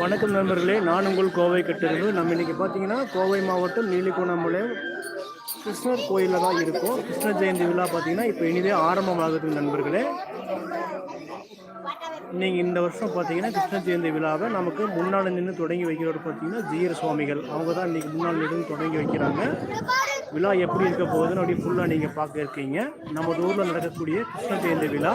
வணக்கம் நண்பர்களே நான் உங்கள் கோவை கட்டிருந்து. நம்ம இன்றைக்கி பார்த்தீங்கன்னா கோவை மாவட்டம் நீலிகோணமலை கிருஷ்ணர் கோயிலில் தான் இருக்கும். கிருஷ்ண ஜெயந்தி விழா பார்த்தீங்கன்னா இப்போ இனிதே ஆரம்பமாகுது நண்பர்களே. நீங்கள் இந்த வருஷம் பார்த்தீங்கன்னா கிருஷ்ண ஜெயந்தி விழாவை நமக்கு முன்னால் நின்று தொடங்கி வைக்கிறவர் பார்த்தீங்கன்னா ஜீர சுவாமிகள். அவங்க தான் இன்றைக்கி முன்னாள் நின்று தொடங்கி வைக்கிறாங்க. விழா எப்படி இருக்க போகுதுன்னு அப்படி ஃபுல்லாக நீங்கள் பார்க்க இருக்கீங்க. நம்ம ஊரில் நடக்கக்கூடிய கிருஷ்ண ஜெயந்தி விழா.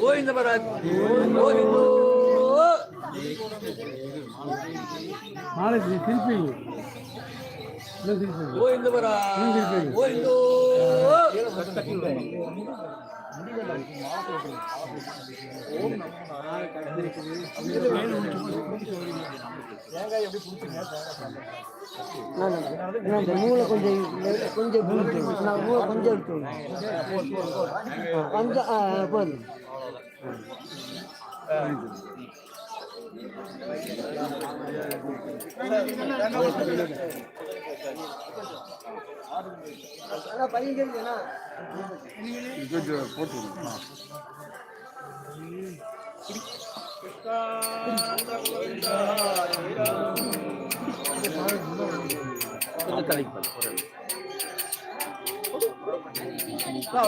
கோவிந்த மகாராஜ் கோவிந்தோ திருப்பி கோவிந்தபுரா கோவிந்தோ இந்த மூளை கொஞ்சம் கொஞ்சம் நான் மூளை கொஞ்சம் எடுத்து போதும் அண்ணா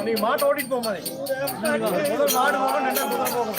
நீ மாட்டை ஓட்டிட்டு போக மாதிரி போகும் நல்லா போகும்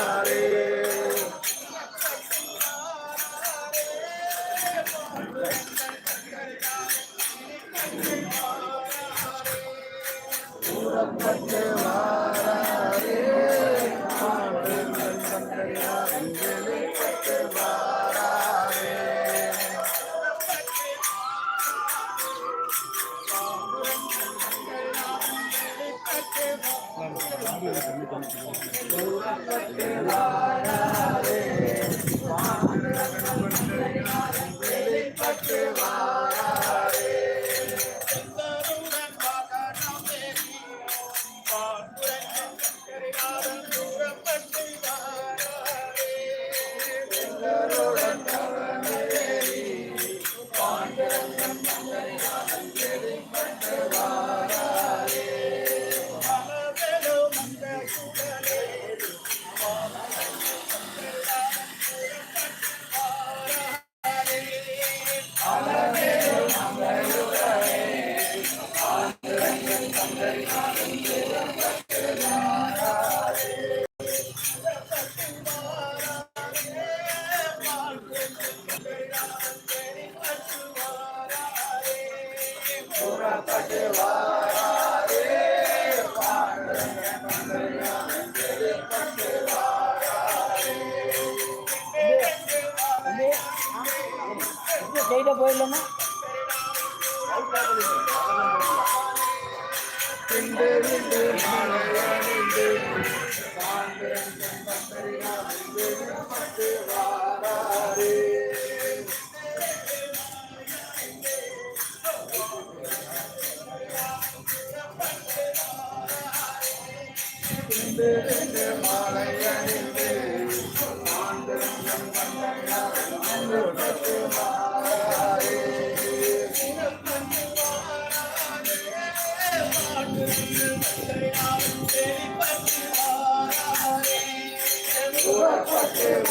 புறப்பட்டு வாராரே மலையணிந்து ஆண்டு நம் மன்னன் அன்று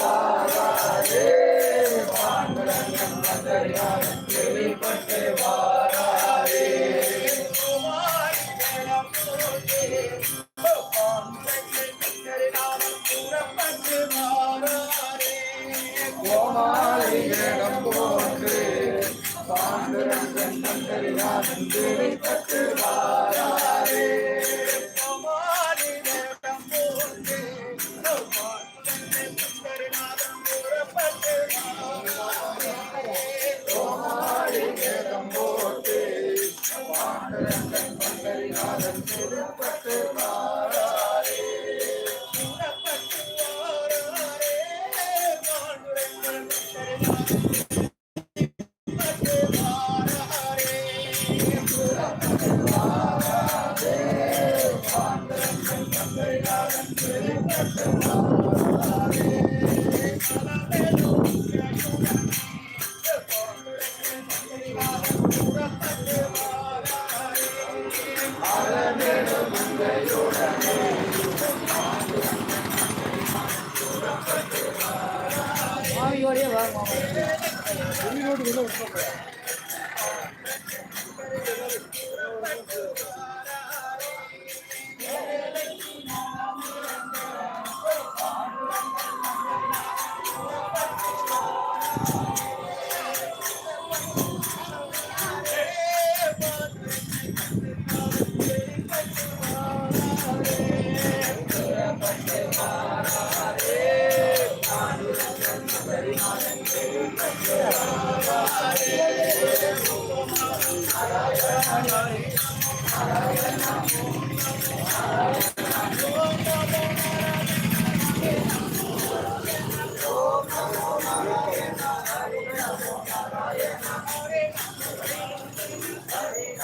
வாராதே பாண்டவன் மதரியாதே மாமியோடய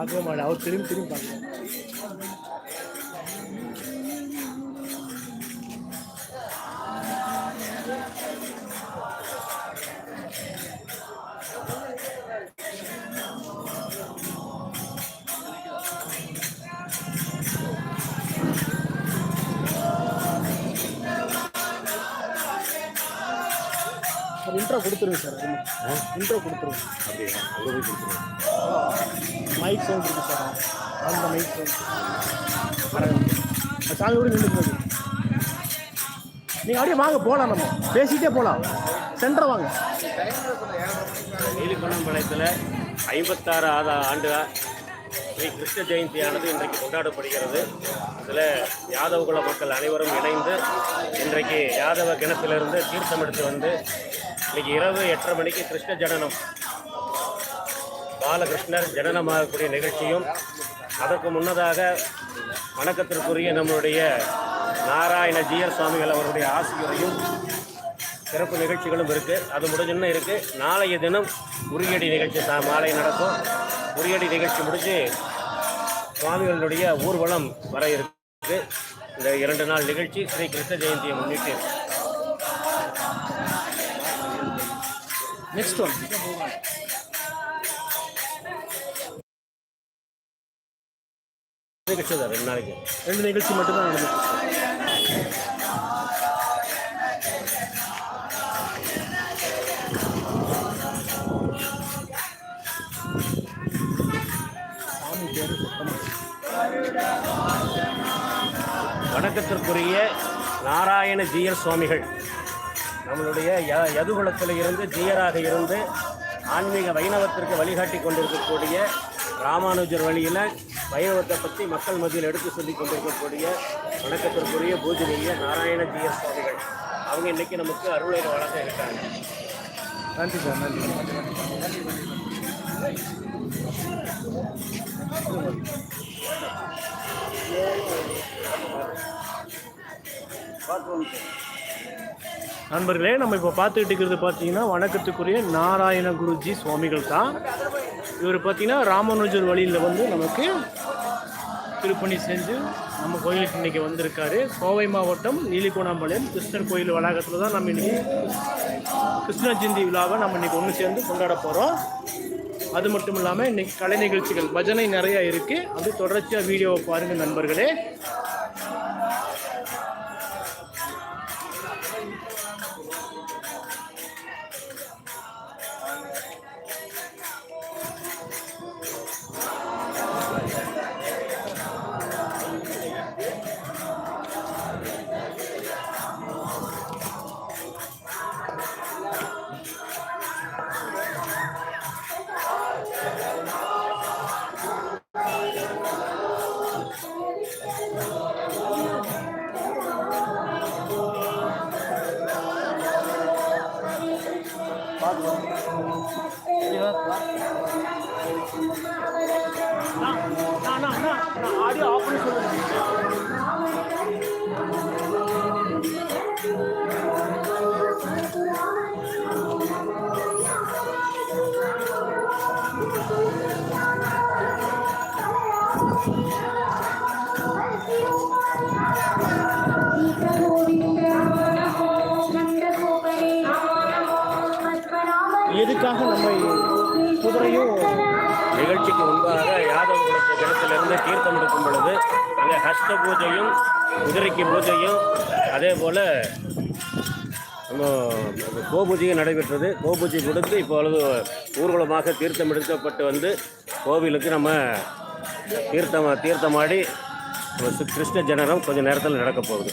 பார்க்கவே மாட்டேன் அவர் திரும்பி திரும்பி பார்க்கணும் சாமி கூட நின்று போகுது நீங்கள் அப்படியே வாங்க போகலாம் நம்ம. பேசிகிட்டே போகலாம் சென்டர் வாங்க. நீலிப்பணம்பாளையத்தில் ஐம்பத்தாறு ஆதா ஆண்டுகா ஸ்ரீ கிருஷ்ண ஜெயந்தியானது இன்றைக்கு கொண்டாடப்படுகிறது. இதில் யாதவ குல மக்கள் அனைவரும் இணைந்து இன்றைக்கு யாதவ கிணத்திலிருந்து தீர்த்தம் எடுத்து வந்து இன்றைக்கி இரவு எட்டரை மணிக்கு கிருஷ்ண ஜனனம் பாலகிருஷ்ணர் ஜனனமாகக்கூடிய நிகழ்ச்சியும் அதற்கு முன்னதாக வணக்கத்திற்குரிய நம்மளுடைய நாராயண ஜீயர் சுவாமிகள் அவருடைய ஆசிரியரையும் சிறப்பு நிகழ்ச்சிகளும் இருக்குது அது முடிஞ்சுன்னு இருக்குது நாளைய தினம் உரியடி நிகழ்ச்சி சா- மாலை நடக்கும். உரியடி நிகழ்ச்சி முடிஞ்சு சுவாமிகளுடைய ஊர்வலம் வர இருக்கு. இந்த இரண்டு நாள் நிகழ்ச்சி ஸ்ரீ கிருஷ்ண ஜெயந்தியை முன்னிட்டு. நெக்ஸ்ட் ஒன் நிகழ்ச்சி தான் ரெண்டு நாளைக்கு. ரெண்டு நிகழ்ச்சி மட்டும்தான் நடந்துச்சு வணக்கத்திற்குரிய நாராயண ஜீயர் சுவாமிகள். நம்மளுடைய ய யதுகுலத்தில் இருந்து ஜீயராக இருந்து ஆன்மீக வைணவத்திற்கு வழிகாட்டி கொண்டிருக்கக்கூடிய ராமானுஜர் வழியில் வைணவத்தை பற்றி மக்கள் மத்தியில் எடுத்து சொல்லி கொண்டிருக்கக்கூடிய வணக்கத்திற்குரிய பூஜனீய நாராயண ஜிஎஸ் சுவாமிகள். அவங்க இன்றைக்கி நமக்கு அருளை வழங்க இருக்காங்க. நன்றி சார் நன்றி. நண்பர்களே நம்ம இப்போ பார்த்துக்கிட்டு இருக்கிறது பார்த்தீங்கன்னா வணக்கத்துக்குரிய நாராயண குருஜி சுவாமிகள் தான். இவர் பார்த்தீங்கன்னா ராமானுஜர் வழியில் வந்து நமக்கு திருப்பணி செஞ்சு நம்ம கோயிலுக்கு இன்றைக்கி வந்திருக்காரு. கோவை மாவட்டம் நீலிகோணாம்பாளையம் கிருஷ்ணர் கோயில் வளாகத்தில் தான் நம்ம இன்றைக்கி கிருஷ்ண ஜெயந்தி விழாவை நம்ம இன்றைக்கி ஒன்று சேர்ந்து கொண்டாட போகிறோம் அது மட்டும் இல்லாமல் இன்றைக்கி கலை நிகழ்ச்சிகள் பஜனை நிறையா இருக்குது அது தொடர்ச்சியாக வீடியோவை பாருங்கள் நண்பர்களே. ஆடியோ ஆஃப் பண்ணி சொல்லுங்க எதுக்காக நம்ம குதிரையும் நிகழ்ச்சிக்கு முன்பாக யாதவ குலத்து தினத்திலிருந்து தீர்த்தம் எடுக்கும் பொழுது அங்கே ஹஸ்த பூஜையும் குதிரைக்கு பூஜையும் அதே போல் நம்ம கோபூஜையும் நடைபெற்றது. கோபூஜை கொடுத்து இப்பொழுது ஊர்வலமாக தீர்த்தம் எடுக்கப்பட்டு வந்து கோவிலுக்கு நம்ம தீர்த்தம் தீர்த்தமாடி கிருஷ்ண ஜனனம் கொஞ்சம் நேரத்தில் நடக்க போகுது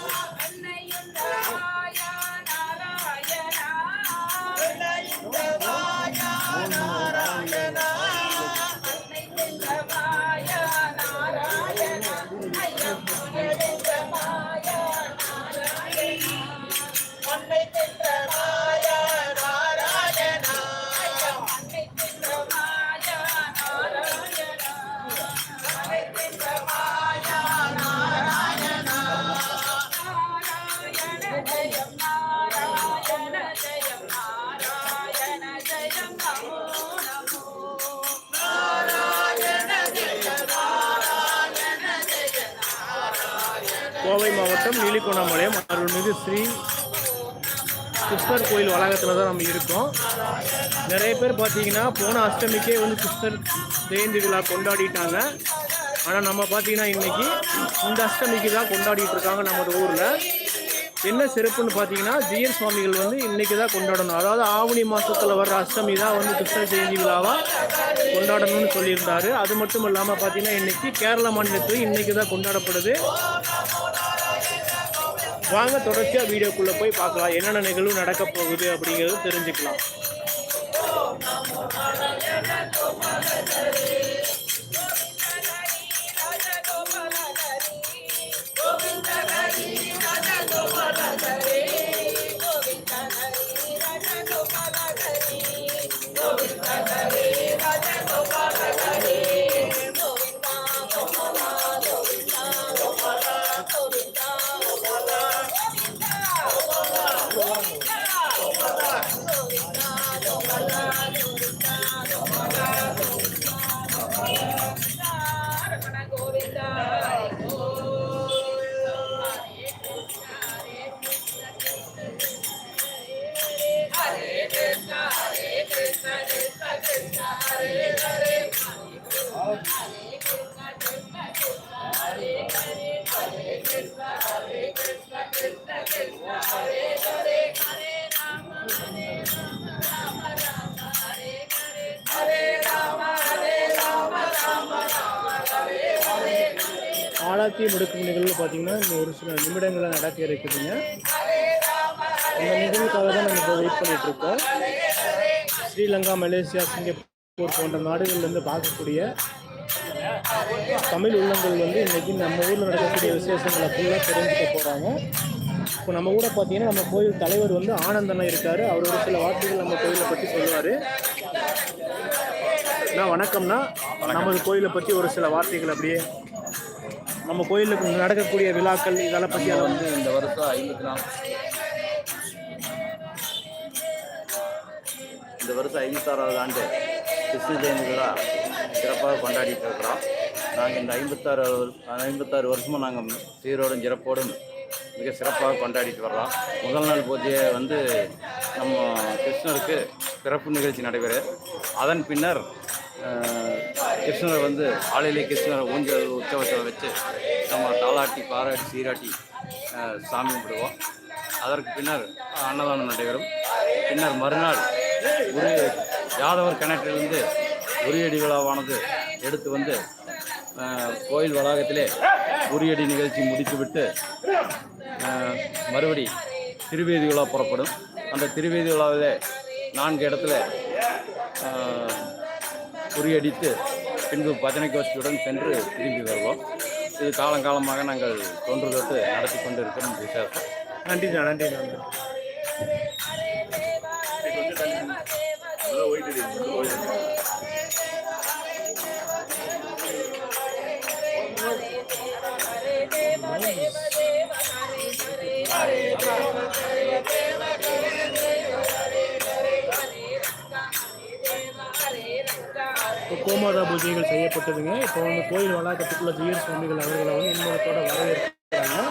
மாவட்டம் அருள்மிகு ஸ்ரீ கிருஷ்ணர் கோயில் வளாகத்தில் தான் நம்ம இருக்கோம். நிறைய பேர் பார்த்தீங்கன்னா போன அஷ்டமிக்கே வந்து கிருஷ்ணர் ஜெயந்தி விழா கொண்டாடிட்டாங்க. ஆனால் நம்ம பார்த்தீங்கன்னா இன்னைக்கு இந்த அஷ்டமிக்கு தான் கொண்டாடிட்டு இருக்காங்க நம்ம ஊரில். என்ன சிறப்புன்னு பார்த்தீங்கன்னா ஜிஎன் சுவாமிகள் வந்து இன்னைக்கு தான் கொண்டாடணும். அதாவது ஆவணி மாதத்தில் வர்ற அஷ்டமி தான் வந்து கிருஷ்ண ஜெயந்தி விழாவாக கொண்டாடணும்னு சொல்லியிருந்தார். அது மட்டும் இல்லாமல் பார்த்தீங்கன்னா இன்னைக்கு கேரள மாநிலத்தில் இன்னைக்கு தான் கொண்டாடப்படுது. வாங்க தொடர்ச்சியாக வீடியோக்குள்ளே போய் பார்க்கலாம். என்னென்ன நிகழ்வு நடக்க போகுது அப்படிங்கிறது தெரிஞ்சுக்கலாம். ஆளாத்தி முடுக்கும் நிகழ்வு பார்த்தீங்கன்னா இன்னும் ஒரு சில நிமிடங்களில் நடக்க இருக்குதுங்க அந்த நிகழ்வுக்காக தான் நம்ம இப்போ வெயிட் பண்ணிட்டு இருக்கோம். ஸ்ரீலங்கா மலேசியா சிங்கப்பூர் போன்ற நாடுகள்லேருந்து பார்க்கக்கூடிய தமிழ் உள்ளங்கள் வந்து இன்னைக்கு நம்ம ஊரில் நடக்கக்கூடிய விசேஷங்களை ஃபுல்லாக தெரிஞ்சுக்க போகிறாங்க இப்போ நம்ம கூட பார்த்தீங்கன்னா நம்ம கோயில் தலைவர் வந்து ஆனந்தனா இருக்காரு. அவர் ஒரு சில வார்த்தைகள் நம்ம கோயிலை பற்றி சொல்லுவார். நான் வணக்கம்னா நமது கோயிலை பற்றி ஒரு சில வார்த்தைகள் அப்படியே நம்ம கோயிலுக்கு நடக்கக்கூடிய விழாக்கள் இதெல்லாம் பற்றி அதை வந்து இந்த வருஷம் ஐம்பத்தி நாலு. இந்த வருஷம் ஐம்பத்தாறாவது ஆண்டு கிருஷ்ண ஜெயந்தி விழா சிறப்பாக கொண்டாடிட்டு இருக்கிறோம். நாங்கள் இந்த ஐம்பத்தாறு ஐம்பத்தாறு வருஷமும் நாங்கள் சீரோடும் சிறப்போடும் மிக சிறப்பாக கொண்டாடிட்டு வர்றோம். முதல் நாள் பூஜையை வந்து நம்ம கிருஷ்ணருக்கு சிறப்பு நிகழ்ச்சி நடைபெறும் அதன் பின்னர் கிருஷ்ணர் வந்து ஆலையிலே கிருஷ்ணர் ஊஞ்சல் உற்சவத்தில் வச்சு நம்ம தாளாட்டி பாராட்டி சீராட்டி சாமி கும்பிடுவோம். அதற்கு பின்னர் அன்னதானம் நடைபெறும். பின்னர் மறுநாள் உரி யாதவர் கிணற்றிலிருந்து உரியடி விழாவானது எடுத்து வந்து கோயில் வளாகத்திலே உரியடி நிகழ்ச்சி முடித்துவிட்டு மறுபடி திருவேதி விழா புறப்படும். அந்த திருவேதி விழாவிலே நான்கு இடத்துல உரியடித்து பின்பு பஜனை கோஷ்டியுடன் சென்று திரும்பி வருவோம். இது காலங்காலமாக நாங்கள் தொன்று தொட்டு நடத்தி கொண்டு இருக்கிறோம் விசேஷம். நன்றி நன்றி நன்றி கோமாதா பூஜைகள் செய்யப்பட்டதுங்க. இப்போ வந்து கோயில் வளாகத்துக்குள்ள ஜீயர் சுவாமிகள் அவர்களை வந்து இன்பத்தோட வரவேற்கிறாங்க.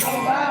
Vamos lá.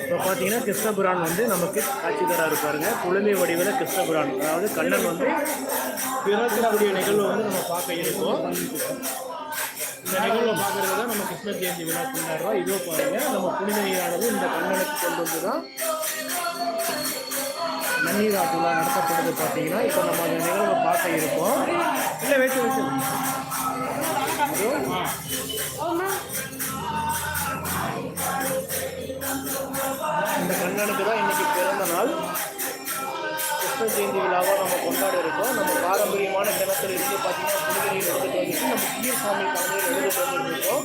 இப்போ பார்த்தீங்கன்னா கிருஷ்ணபுரான் வந்து நமக்கு காட்சி இருப்பாருங்க. பாருங்க குழந்தை வடிவில் கிருஷ்ணபுரான் அதாவது கண்ணன் வந்து பிறக்கக்கூடிய நிகழ்வு வந்து நம்ம பார்க்க இருக்கோம். இந்த நிகழ்வை பார்க்கறது தான் நம்ம கிருஷ்ண ஜெயந்தி விழா கொண்டாடுறோம். இதோ பாருங்க நம்ம புனிதையானது இந்த கண்ணனுக்கு கொண்டு வந்து தான் நன்னீர் ஆட்டு நடத்தப்படுது பார்த்தீங்கன்னா. இப்போ நம்ம அந்த நிகழ்வை பார்க்க இருக்கோம். இல்லை வச்சு வச்சு இந்த கண்ணனுக்கு தான் இன்னைக்கு பிறந்த நாள். கிருஷ்ண ஜெயந்தி விழாவாக நம்ம கொண்டாட இருக்கோம். நம்ம பாரம்பரியமான கிணத்துல இருந்து பார்த்தீங்கன்னா புனித நீர் எடுத்துட்டு வந்துட்டு நம்ம கீர் சாமி கலைஞர் எடுத்துட்டு வந்துருக்கோம்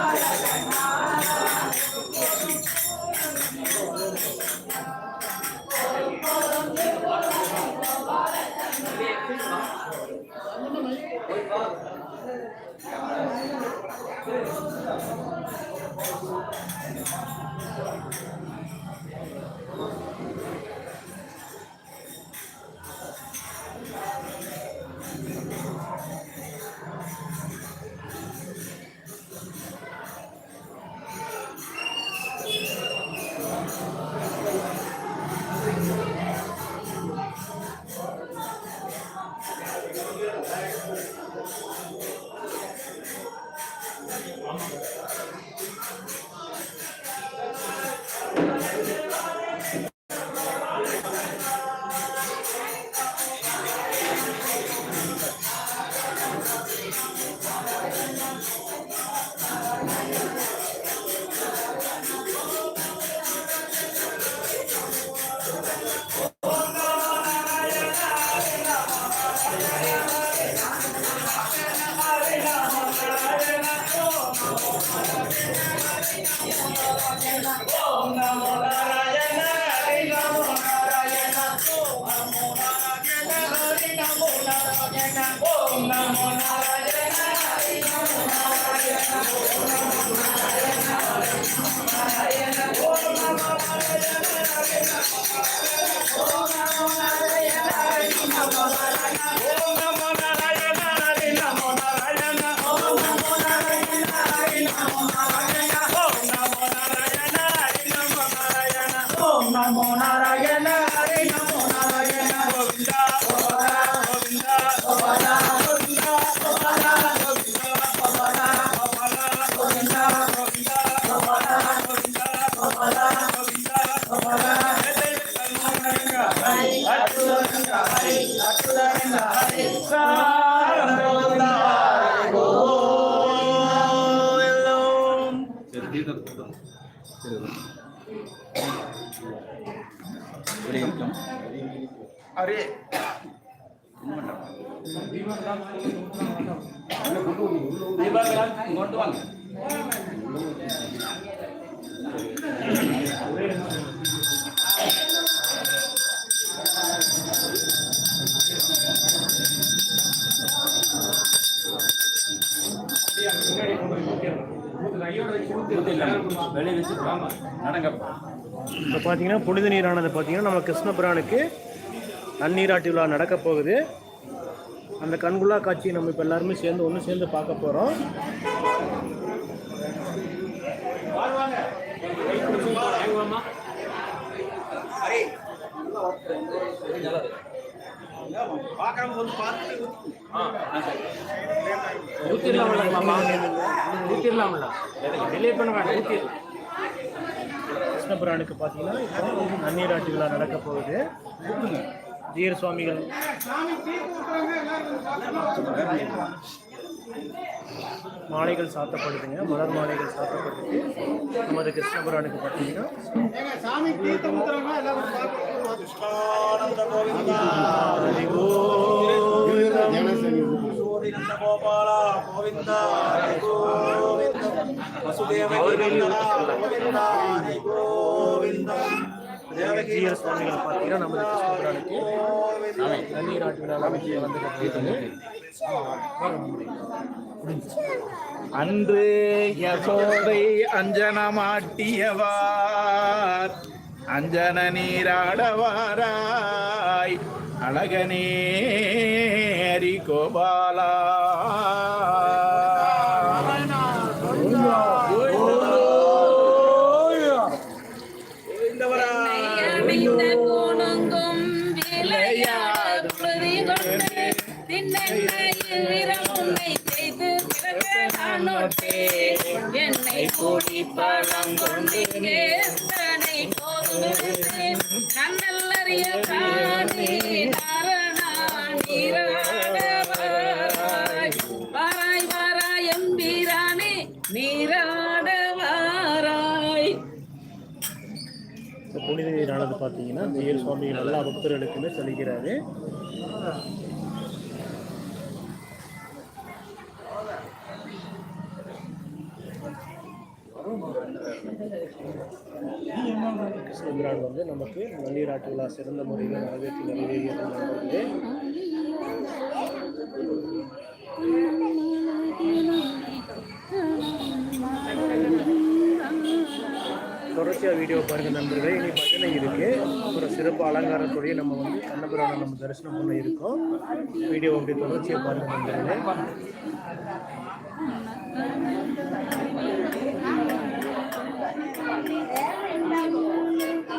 Yeah. இப்போ பார்த்தீங்கன்னா புனித நீரானது பார்த்தீங்கன்னா நம்ம கிருஷ்ணபுரானுக்கு நன்னீராட்டி விழா நடக்க போகுது. அந்த கண்குள்ளா காட்சியை நம்ம இப்போ எல்லாருமே சேர்ந்து ஒன்று சேர்ந்து பார்க்க போகிறோம் ஊத்திடலாம்ல மாமா ஊத்திடலாம்ல. பண்ண வேண்டாம் ஊத்திடலாம். கிருஷ்ணபுரானுக்கு பார்த்தீங்கன்னா இப்போ நன்னீராட்டு விழா நடக்க போகுது. ஜீர சுவாமிகள். மாலைகள் சாத்தப்படுதுங்க. மலர் மாலைகள் சாத்தப்படுது. நமது கிருஷ்ணபுரானுக்கு பார்த்தீங்கன்னா. சுவாமிகள் பார்த்தீங்கன்னா நமது கிருஷ்ணபுரானுக்கு நன்னீராட்டு வந்து அன்று யசோதை அஞ்சனமாட்டியவார். அஞ்சன நீராடவாராய் அழகனேரி கோபாலா கூடி பழம் கொண்டு கோருகிறேன். நன்னல்லறிய பிராணி நாரணா நீராட வாராய். வாராய் எம்பிரானே நீராட வாராய் இந்த புனித நீரானது பார்த்தீங்கன்னா ஜீர சுவாமிகள் எல்லா பக்தர்களுக்குமே செலுகிறாரு கிருஷ்ணபிரான் வந்து நமக்கு நன்னீராட்டு விழா சிறந்த முறையில் நிறைவேற்றி நிறைவேறியது நண்பர்களே தொடர்ச்சியாக வீடியோ பாருங்கள் நண்பர்களே. இனி பஜனை இருக்குது ஒரு சிறப்பு அலங்காரத்துடைய நம்ம வந்து கண்ணபுரான நம்ம தரிசனம் பண்ண இருக்கோம். வீடியோ அப்படி தொடர்ச்சியாக பாருங்கள் நண்பர்களே.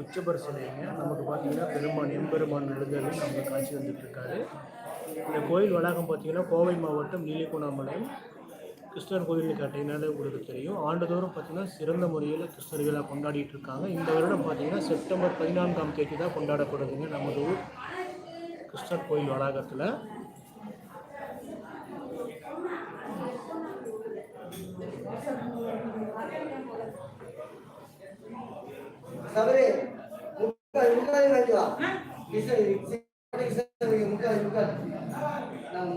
உச்சபர் சிலைங்க நமக்கு பார்த்தீங்கன்னா பெருமான் எம்பெருமான் நெடுங்கலும் நமக்கு காட்சி வந்துட்டு இருக்காரு. இந்த கோயில் வளாகம் பார்த்தீங்கன்னா கோவை மாவட்டம் நீலிகோணாமலை. கிறிஸ்தவர் கோயில்னு கேட்டிங்கனாலே உங்களுக்கு தெரியும். ஆண்டுதோறும் பார்த்தீங்கன்னா சிறந்த முறையில் கிருஷ்ணர் விழா கொண்டாடிட்டு இருக்காங்க. இந்த வருடம் பார்த்தீங்கன்னா செப்டம்பர் பதினான்காம் தேதி தான் கொண்டாடப்படுதுங்க நமது ஊர் கிறிஸ்தர் கோயில் வளாகத்தில். முக்கால் முக்கால் நான்